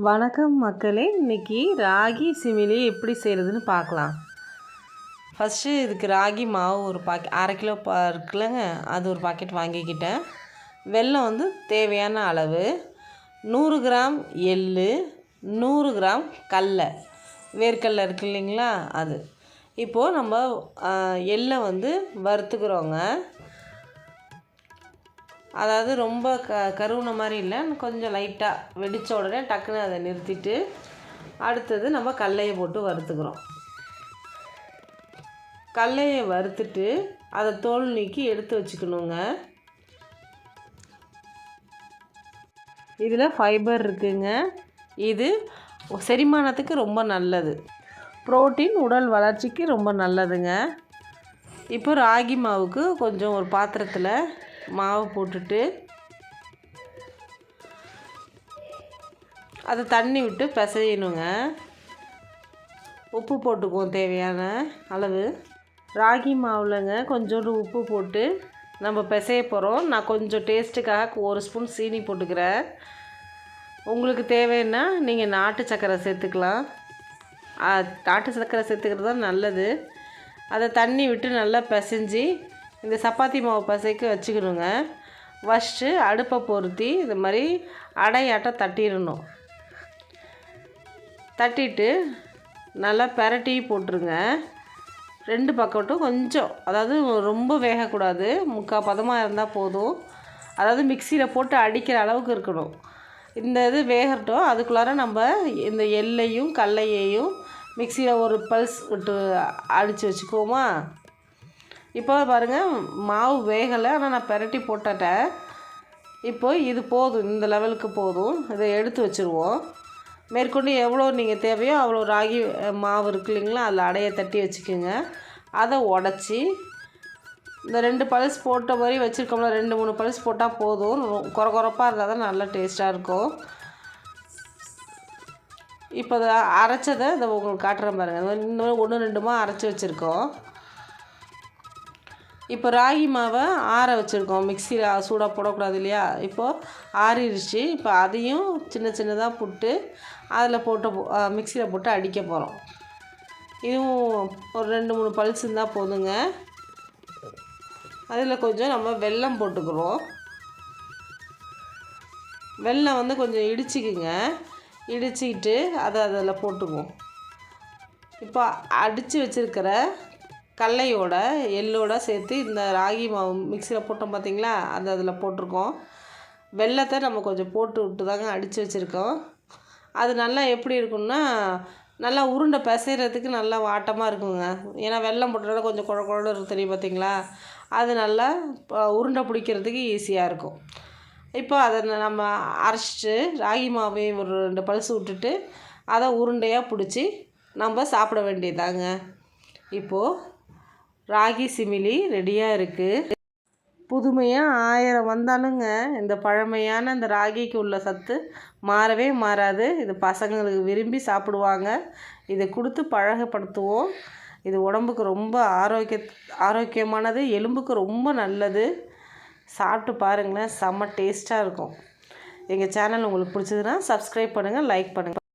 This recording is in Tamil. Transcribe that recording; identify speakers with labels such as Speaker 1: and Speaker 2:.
Speaker 1: வணக்கம் மக்களே. இன்றைக்கி ராகி சிமிலி எப்படி செய்கிறதுன்னு பார்க்கலாம். ஃபஸ்ட்டு இதுக்கு ராகி மாவு ஒரு பாக்கெட் அரை கிலோ பா இருக்குல்லங்க அது ஒரு பாக்கெட் வாங்கிக்கிட்டேன். வெல்லம் வந்து தேவையான அளவு. நூறு கிராம் எள் நூறு கிராம் கடல வேர்க்கடல இருக்கு இல்லைங்களா அது. இப்போது நம்ம எள்ளை வந்து வறுத்துக்கிறோங்க. அதாவது ரொம்ப க கருவுன மாதிரி இல்லை. கொஞ்சம் லைட்டாக வெடித்த உடனே டக்குன்னு அதை நிறுத்திட்டு அடுத்தது நம்ம கடலையை போட்டு வறுத்துக்கிறோம். கடலையை வறுத்துட்டு அதை தோல் நீக்கி எடுத்து வச்சுக்கணுங்க. இதில் ஃபைபர் இருக்குங்க. இது செரிமானத்துக்கு ரொம்ப நல்லது. ப்ரோட்டீன் உடல் வளர்ச்சிக்கு ரொம்ப நல்லதுங்க. இப்போ ராகி மாவுக்கு கொஞ்சம் ஒரு பாத்திரத்தில் மாவு போட்டுட்டு அதை தண்ணி விட்டு பிசையணுங்க. உப்பு போட்டுக்குவோம் தேவையான அளவு. ராகி மாவுலங்க கொஞ்சோண்டு உப்பு போட்டு நம்ம பிசைய போகிறோம் நான் கொஞ்சம் டேஸ்ட்டுக்காக ஒரு ஸ்பூன் சீனி போட்டுக்கிறேன். உங்களுக்கு தேவைன்னா நீங்கள் நாட்டு சக்கரை சேர்த்துக்கலாம். நாட்டு சக்கரை சேர்த்துக்கிறது தான் நல்லது. அதை தண்ணி விட்டு நல்லா பிசைஞ்சு இந்த சப்பாத்தி மாவு பசைக்கு வச்சுக்கணுங்க. ஃபஸ்ட்டு அடுப்பை பொருத்தி இந்த மாதிரி அடையாட்டம் தட்டிடணும். தட்டிட்டு நல்லா பெரட்டி போட்டுருங்க. ரெண்டு பக்கட்டும் கொஞ்சம் அதாவது ரொம்ப வேகக்கூடாது. முக்கால் பதமாக இருந்தால் போதும். அதாவது மிக்சியில் போட்டு அடிக்கிற அளவுக்கு இருக்கணும். இந்த இது வேகட்டும் அதுக்குள்ளார நம்ம இந்த எல்லையும் கடலையையும் மிக்சியில் ஒரு பல்ஸ் விட்டு அடித்து வச்சுக்குவோமா? இப்போ பாருங்கள் மாவு வேகலை ஆனால் நான் பெரட்டி போட்டுட்டேன். இப்போ இது போதும் இந்த லெவலுக்கு போதும். இதை எடுத்து வச்சுருவோம். மேற்கொண்டு எவ்வளோ நீங்கள் தேவையோ அவ்வளோ ராகி மாவு இருக்கு இல்லைங்களா அதில் அடையை தட்டி வச்சுக்கோங்க. அதை உடச்சி இந்த ரெண்டு பல்ஸ் போட்ட மாதிரி வச்சுருக்கோம்ல ரெண்டு மூணு பல்ஸ் போட்டால் போதும். குறை குறப்பாக இருந்தால் தான் நல்லா டேஸ்ட்டாக இருக்கும். இப்போ அதை அரைச்சதை இதை உங்களுக்கு காட்டுறேன் பாருங்கள் இந்த மாதிரி ஒன்று ரெண்டுமா அரைச்சி வச்சுருக்கோம். இப்போ ராகி மாவை ஆற வச்சுருக்கோம். மிக்சியில் சூடாக போடக்கூடாது இல்லையா? இப்போது ஆறிடுச்சு இப்போ அதையும் சின்ன சின்னதாக புட்டு அதில் போட்டு மிக்சியில் போட்டு அடிக்க போகிறோம் இதுவும் ஒரு ரெண்டு மூணு பல்ஸ் இருந்தால் போதுங்க. அதில் கொஞ்சம் நம்ம வெல்லம் போட்டுக்கிறோம். வெல்லம் வந்து கொஞ்சம் இடிச்சிக்குங்க. இடிச்சிக்கிட்டு அதை அதில் போட்டுக்குவோம். இப்போ அடித்து வச்சுருக்கிற கடலையோட எள்ளோட சேர்த்து இந்த ராகி மாவு மிக்சியில் போட்டோம் பார்த்திங்களா அந்த அதில் போட்டிருக்கோம். வெள்ளத்தை நம்ம கொஞ்சம் போட்டு விட்டு தாங்க அடித்து வச்சுருக்கோம். அது நல்லா எப்படி இருக்கும்னா நல்லா உருண்டை பிசைகிறதுக்கு நல்லா வாட்டமாக இருக்குங்க. ஏன்னா வெள்ளம் போட்டோட கொஞ்சம் குழ குழ இருக்கு தெரியும் பார்த்திங்களா அது நல்லா உருண்டை பிடிக்கிறதுக்கு ஈஸியாக இருக்கும். இப்போ அதை நம்ம அரைச்சிட்டு ராகி மாவையும் ஒரு ரெண்டு பல்சு விட்டுட்டு அதை உருண்டையாக பிடிச்சி நம்ம சாப்பிட வேண்டியதாங்க. இப்போது ராகி சிமிலி ரெடியாக இருக்குது புதுமையாக ஆயிரம் வந்தாலுங்க இந்த பழமையான இந்த ராகிக்கு உள்ள சத்து மாறவே மாறாது. இது பசங்களுக்கு விரும்பி சாப்பிடுவாங்க. இதை கொடுத்து பழகப்படுத்துவோம். இது உடம்புக்கு ரொம்ப ஆரோக்கிய ஆரோக்கியமானது எலும்புக்கு ரொம்ப நல்லது. சாப்பிட்டு பாருங்களேன் செம்ம டேஸ்ட்டாக இருக்கும். எங்கள் சேனல் உங்களுக்கு பிடிச்சதுன்னா சப்ஸ்கிரைப் பண்ணுங்கள் லைக் பண்ணுங்கள்